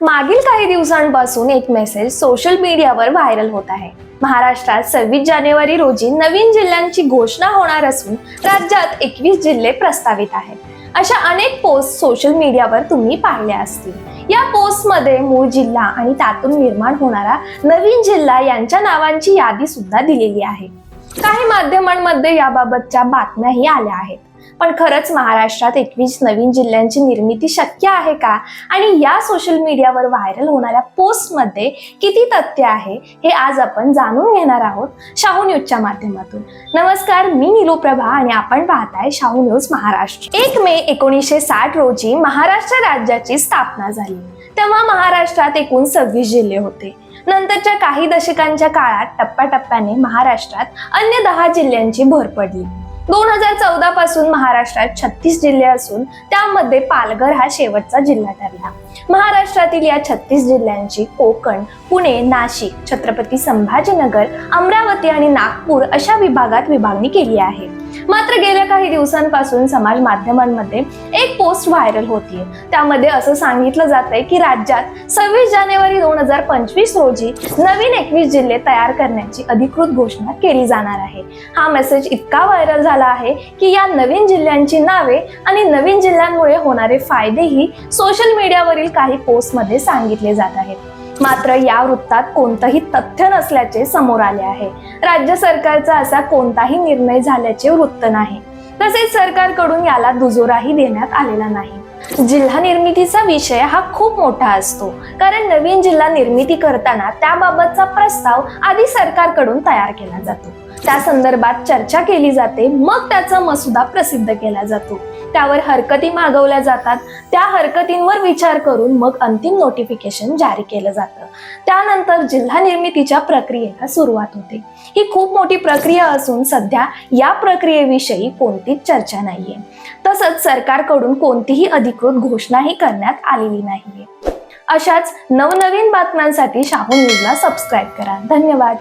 मागील काही दिवसांपासून एक मेसेज सोशल मीडियावर व्हायरल होत आहे. महाराष्ट्रात सव्वीस जानेवारी रोजी नवीन जिल्ह्यांची घोषणा होणार असून राज्यात एकवीस जिल्हे प्रस्तावित आहेत. अशा अनेक पोस्ट सोशल मीडियावर तुम्ही पाहिल्या असतील. या पोस्टमध्ये मूळ जिल्हा आणि त्यातून निर्माण होणारा नवीन जिल्हा यांच्या नावांची यादी सुद्धा दिलेली आहे. काही माध्यमांमध्ये याबाबतच्या बातम्याही आल्या आहेत. पण खरंच महाराष्ट्रात एकवीस नवीन जिल्ह्यांची निर्मिती शक्य आहे का? आणि या सोशल मीडियावर व्हायरल होणाऱ्या पोस्टमध्ये किती तथ्य आहे हे आज आपण जाणून घेणार आहोत शाहू न्यूजच्या माध्यमातून. नमस्कार मी नीलू प्रभा आणि आपण पाहताय शाहू न्यूज महाराष्ट्र. एक मे एकोणीसशे साठ रोजी महाराष्ट्र राज्याची स्थापना झाली. तेव्हा महाराष्ट्रात एकूण सव्वीस जिल्हे होते. नंतरच्या काही दशकांच्या काळात टप्प्याटप्प्याने महाराष्ट्रात अन्य दहा जिल्ह्यांची भर पडली. दोन हजार चौदा पासून महाराष्ट्रात छत्तीस जिल्हे असून त्यामध्ये पालघर हा शेवटचा जिल्हा ठरला. महाराष्ट्रातील या छत्तीस जिल्ह्यांची कोकण पुणे नाशिक छत्रपती संभाजीनगर अमरावती आणि नागपूर अशा विभागात विभागणी केली आहे. मात्र गेल्या काही दिवसांपासून समाज माध्यमांमध्ये एक पोस्ट व्हायरल होतीये. त्यामध्ये असं सांगितलं जात आहे की राज्यात सव्वीस जानेवारी दोन हजार पंचवीस रोजी नवीन एकवीस जिल्हे तयार करण्याची अधिकृत घोषणा केली जाणार आहे. हा मेसेज इतका व्हायरल झाला आहे की या नवीन जिल्ह्यांची नावे आणि नवीन जिल्ह्यांमुळे होणारे फायदेही सोशल मीडियावरील काही पोस्टमध्ये सांगितले जात आहेत. मात्र या वृत्तात कोणतंही तथ्य नसल्याचे समोर आले आहे. राज्य सरकारचा असा कोणताही निर्णय झाल्याचे वृत्त नाही. तसेच सरकारकडून याला दुजोराही देण्यात आलेला नाही. जिल्हा निर्मितीचा विषय हा खूप मोठा असतो. कारण नवीन जिल्हा निर्मिती करताना त्याबाबतचा प्रस्ताव आधी सरकारकडून तयार केला जातो. त्या संदर्भात चर्चा केली जाते. मग त्याचा मसुदा प्रसिद्ध केला जातो. त्यावर हरकती मागवल्या जातात. त्या हरकतींवर विचार करून मग अंतिम नोटिफिकेशन जारी केलं जातं. त्यानंतर जिल्हा निर्मितीच्या प्रक्रियेला सुरुवात होते. ही खूप मोठी प्रक्रिया असून सध्या या प्रक्रियेविषयी कोणतीच चर्चा नाहीये. तसंच सरकारकडून कोणतीही अधिकृत घोषणाही करण्यात आलेली नाहीये. अशाच नवनवीन बातम्यांसाठी शाहू न्यूजला सबस्क्राईब करा. धन्यवाद.